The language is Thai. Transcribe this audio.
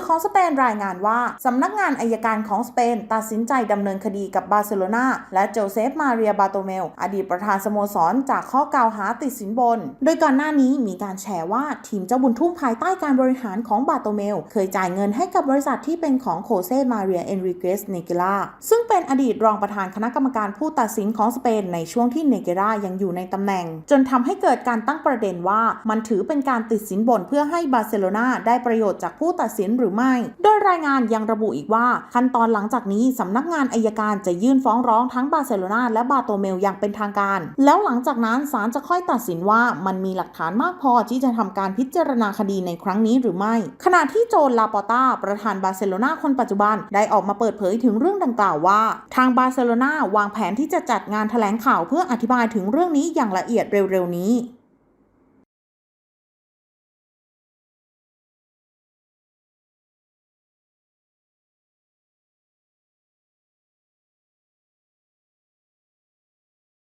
อของสเปนรายงานว่า สำนักงานอายการของสเปน ตัดสินใจดำเนินคดีกับบาร์เซโลนาและโจเซฟมาเรียบาโตเมล อดีตประธานสโมสร จากข้อกล่าวหาติดสินบน โดยก่อนหน้านี้มีการแชร์ว่าทีมเจ้าบุญทุ่มภายใต้การบริหารของบาโตเมล เคยจ่ายเงินให้กับบริษัทที่เป็นของโคเซมาเรียเอนริเกสเนเกล่าซึ่งเป็นอดีตรองประธานคณะกรรมการผู้ตัดสินของสเปนในช่วงที่เนเกรายังอยู่ในตำแหน่ง จนทำให้เกิดการตั้งประเด็นว่ามันถือเป็นการติดสินบนเพื่อให้บาร์เซโลนาได้ประโยชน์จากผู้ตัดสินหรือไม่ โดยรายงานยังระบุอีกว่า ขั้นตอนหลังจากนี้สำนักงานอายการจะยื่นฟ้องร้องทั้งบาร์เซโลนาและบาโตเมลอย่างเป็นทางการ แล้วหลังจากนั้นศาลจะค่อยตัดสินว่ามันมีหลักฐานมากพอที่จะทำการพิจารณาคดีในครั้งนี้หรือไม่ ขณะที่โจนลาปอต้าประธานบาร์เซโลนาคนปัจจุบันได้ออกมาเปิดเผยถึงเรื่องดังกล่าวว่า ทางบาร์เซโลนาวางแผนที่จะจัดงานแถลงข่าวเพื่ออธิบายถึงเรื่องนี้อย่างละเอียดเร็วๆนี้